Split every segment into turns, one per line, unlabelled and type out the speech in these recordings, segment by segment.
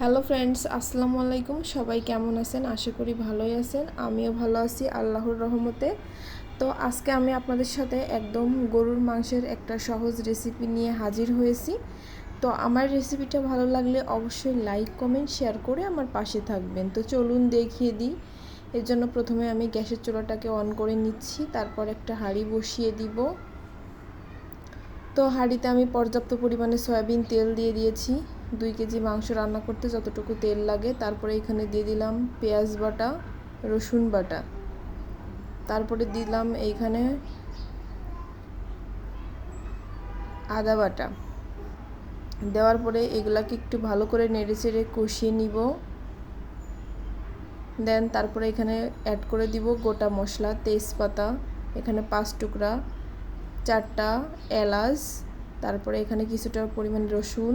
Hello friends, আসসালামু আলাইকুম। সবাই কেমন আছেন? আশা করি ভালোই আছেন। আমিও ভালো আছি, আল্লাহর রহমতে। তো আজকে আমি আপনাদের সাথে একদম গরুর মাংসের একটা সহজ রেসিপি নিয়ে হাজির হয়েছি। তো আমার রেসিপিটা ভালো লাগলে অবশ্যই লাইক কমেন্ট শেয়ার করে আমার পাশে থাকবেন। তো চলুন দেখিয়ে দিই। এর জন্য প্রথমে আমি গ্যাসের চুলাটাকে অন করে নিচ্ছি, তারপর একটা হাঁড়ি বসিয়ে দিব। তো হাঁড়িতে আমি পর্যাপ্ত পরিমাণে সয়াবিন তেল দিয়ে দিয়েছি। দুই কেজি মাংস রান্না করতে যতটুকু তেল লাগে, তারপরে এখানে দিয়ে দিলাম পেঁয়াজ বাটা, রসুন বাটা। তারপরে দিলাম এইখানে আদা বাটা। দেওয়ার পরে এগুলাকে একটু ভালো করে নেড়ে চেড়ে কষিয়ে নিব। দেন তারপরে এখানে অ্যাড করে দিব গোটা মশলা, তেজপাতা, এখানে পাঁচ টুকরা, চারটা এলাচ, তারপরে এখানে কিছুটা পরিমাণ রসুন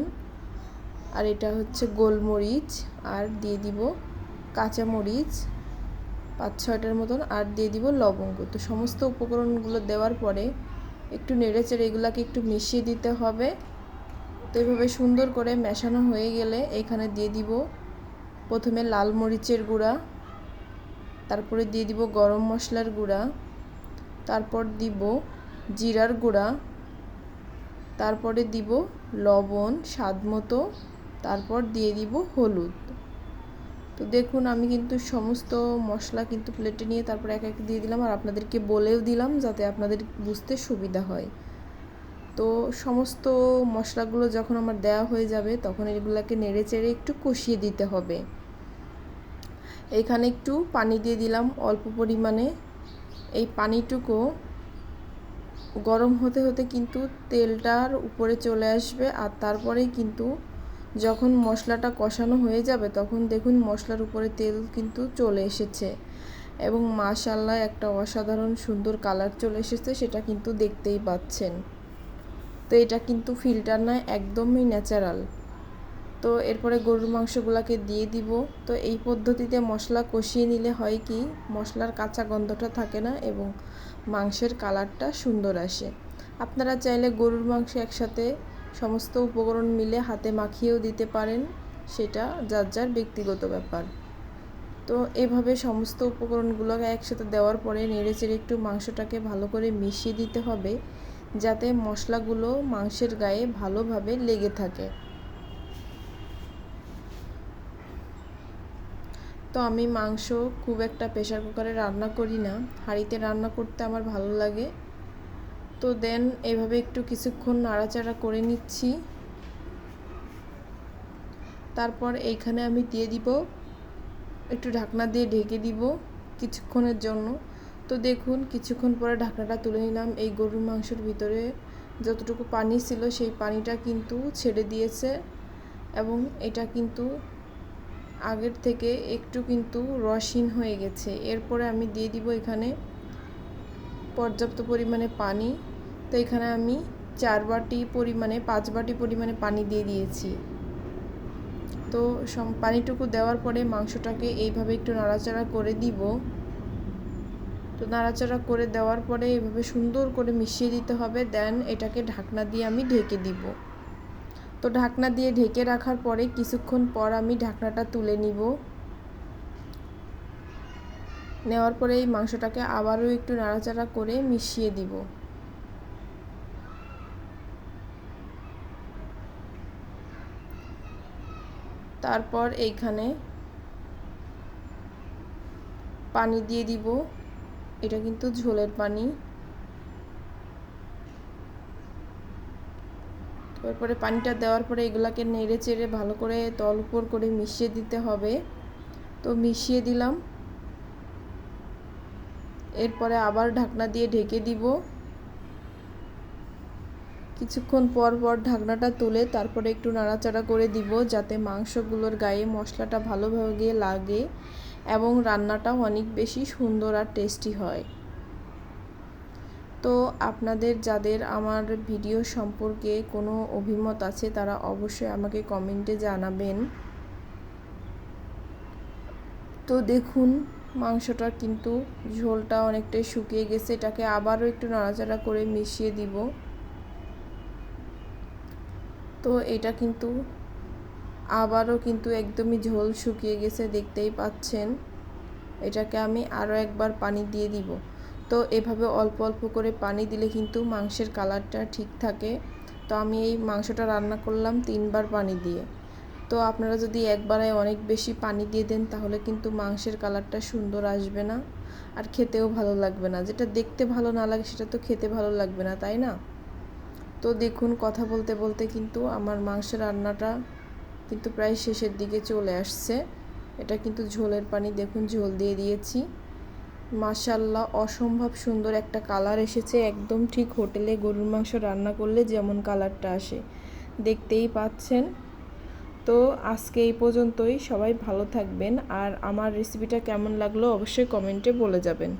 আর এটা হচ্ছে গোলমরিচ, আর দিয়ে দিব কাঁচা মরিচ পাঁচ ছয়টার মতন, আর দিয়ে দিব লবঙ্গ। তো সমস্ত উপকরণগুলো দেওয়ার পরে একটু নেড়ে চেড়ে এগুলাকে একটু মিশিয়ে দিতে হবে। তো এইভাবে সুন্দর করে মেশানো হয়ে গেলে এখানে দিয়ে দিব প্রথমে লাল মরিচের গুঁড়া, তারপরে দিয়ে দিব গরম মশলার গুঁড়া, তারপর দিব জিরার গুঁড়া, তারপরে দিব লবণ স্বাদ মতো। তারপর দিয়ে দিব হলুদ। তো দেখুন, আমি কিন্তু সমস্ত মশলা কিন্তু প্লেটে নিয়ে তারপর এক এক দিয়ে দিলাম আর আপনাদেরকে বলেও দিলাম যাতে আপনাদের বুঝতে সুবিধা হয়। তো সমস্ত মশলাগুলো যখন আমার দেওয়া হয়ে যাবে, তখন এগুলোকে নেড়ে চেড়ে একটু কষিয়ে দিতে হবে। এখানে একটু পানি দিয়ে দিলাম অল্প পরিমাণে। এই পানিটুকু গরম হতে হতে কিন্তু তেলটার উপরে চলে আসবে আর তারপরেই কিন্তু যখন মশলাটা কষানো হয়ে যাবে, তখন দেখুন মশলার উপরে তেল কিন্তু চলে এসেছে এবং মাশাল্লাহ একটা অসাধারণ সুন্দর কালার চলে এসেছে, সেটা কিন্তু দেখতেই পাচ্ছেন। তো এটা কিন্তু ফিল্টার নয়, একদমই ন্যাচারাল। তো এরপরে গরুর মাংসগুলোকে দিয়ে দিব। তো এই পদ্ধতিতে মশলা কষিয়ে নিলে হয় কি, মশলার কাঁচা গন্ধটা থাকে না এবং মাংসের কালারটা সুন্দর আসে। আপনারা চাইলে গরুর মাংস একসাথে সমস্ত উপকরণ মিলে হাতে মাখিয়েও দিতে পারেন সেটা যার যার ব্যক্তিগত ব্যাপার। তো এভাবে সমস্ত উপকরণগুলোকে একসাথে দেওয়ার পরে নেড়ে চেড়ে একটু মাংসটাকে ভালো করে মিশিয়ে দিতে হবে, যাতে মশলাগুলো মাংসের গায়ে ভালোভাবে লেগে থাকে। তো আমি মাংস খুব একটা প্রেশার কুকারে রান্না করি না। হাঁড়িতে রান্না করতে আমার ভালো লাগে। তো দেন এভাবে একটু কিছুক্ষণ নাড়াচাড়া করে নিচ্ছি। তারপর এইখানে আমি দিয়ে দিব, একটু ঢাকনা দিয়ে ঢেকে দিব কিছুক্ষণের জন্য। তো দেখুন, কিছুক্ষণ পরে ঢাকনাটা তুলে নিলাম। এই গরুর মাংসের ভিতরে যতটুকু পানি ছিল সেই পানিটা কিন্তু ছেড়ে দিয়েছে এবং এটা কিন্তু আগের থেকে একটু কিন্তু রসহীন হয়ে গেছে। এরপরে আমি দিয়ে দিব এখানে পর্যাপ্ত পরিমাণে পানি, তো এখানে আমি চার বাটি পরিমাণে, পাঁচ বাটি পরিমাণে পানি দিয়ে দিয়েছি। তো পানিটুকু দেওয়ার পরে মাংসটাকে এইভাবে একটু নাড়াচাড়া করে দিব। তো নাড়াচাড়া করে দেওয়ার পরে এভাবে সুন্দর করে মিশিয়ে দিতে হবে, দেন এটাকে ঢাকনা দিয়ে আমি ঢেকে দিব। তো ঢাকনা দিয়ে ঢেকে রাখার পরে কিছুক্ষণ পর আমি ঢাকনাটা তুলে নিব। নেওয়ার পরে এই মাংসটাকে আবারও একটু নাড়াচাড়া করে মিশিয়ে দিব। তারপর এইখানে পানি দিয়ে দিব। এটা কিন্তু ঝোলের পানি। তারপরে পানিটা দেওয়ার পরে এগুলাকে নেড়ে চেড়ে ভালো করে তল উপর করে মিশিয়ে দিতে হবে। তো মিশিয়ে দিলাম। এরপরে আবার ঢাকনা দিয়ে ঢেকে দিব। কিছুক্ষণ পর পর ঢাকনাটা তুলে তারপরে একটু নাড়াচাড়া করে দিব যাতে মাংসগুলোর গায়ে মশলাটা ভালোভাবে লাগে এবং রান্নাটাও অনেক বেশি সুন্দর আর টেস্টি হয়। তো আপনাদের যাদের আমার ভিডিও সম্পর্কে কোনো অভিমত আছে তারা অবশ্যই আমাকে কমেন্টে জানাবেন। তো দেখুন মাংসটা কিন্তু ঝোলটা অনেকটাই শুকিয়ে গেছে। এটাকে আবারও একটু নাড়াচাড়া করে মিশিয়ে দিব। তো এটা কিন্তু আবারও কিন্তু একদমই ঝোল শুকিয়ে গেছে দেখতেই পাচ্ছেন। এটাকে আমি আরও একবার পানি দিয়ে দিব। তো এভাবে অল্প অল্প করে পানি দিলে কিন্তু মাংসের কালারটা ঠিক থাকে। তো আমি এই মাংসটা রান্না করলাম তিনবার পানি দিয়ে। তো আপনারা যদি একবারে অনেক বেশি পানি দিয়ে দেন, তাহলে কিন্তু মাংসের কালারটা সুন্দর আসবে না। আর খেতেও ভালো লাগবে না। যেটা দেখতে ভালো না লাগে, সেটা তো খেতে ভালো লাগবে না, তাই না? তো দেখুন, কথা বলতে বলতে কিন্তু আমার মাংসের রান্নাটা কিন্তু প্রায় শেষের দিকে চলে আসছে। এটা কিন্তু ঝোলের পানি, দেখুন, ঝোল দিয়ে দিয়েছি। মাশাল্লাহ অসম্ভব সুন্দর একটা কালার এসেছে। একদম ঠিক হোটেলে গরুর মাংস রান্না করলে যেমন কালারটা আসে। দেখতেই পাচ্ছেন। তো আজকে এই পর্যন্তই। সবাই ভালো থাকবেন। আর আমার রেসিপিটা কেমন লাগল অবশ্যই কমেন্টে বলে যাবেন।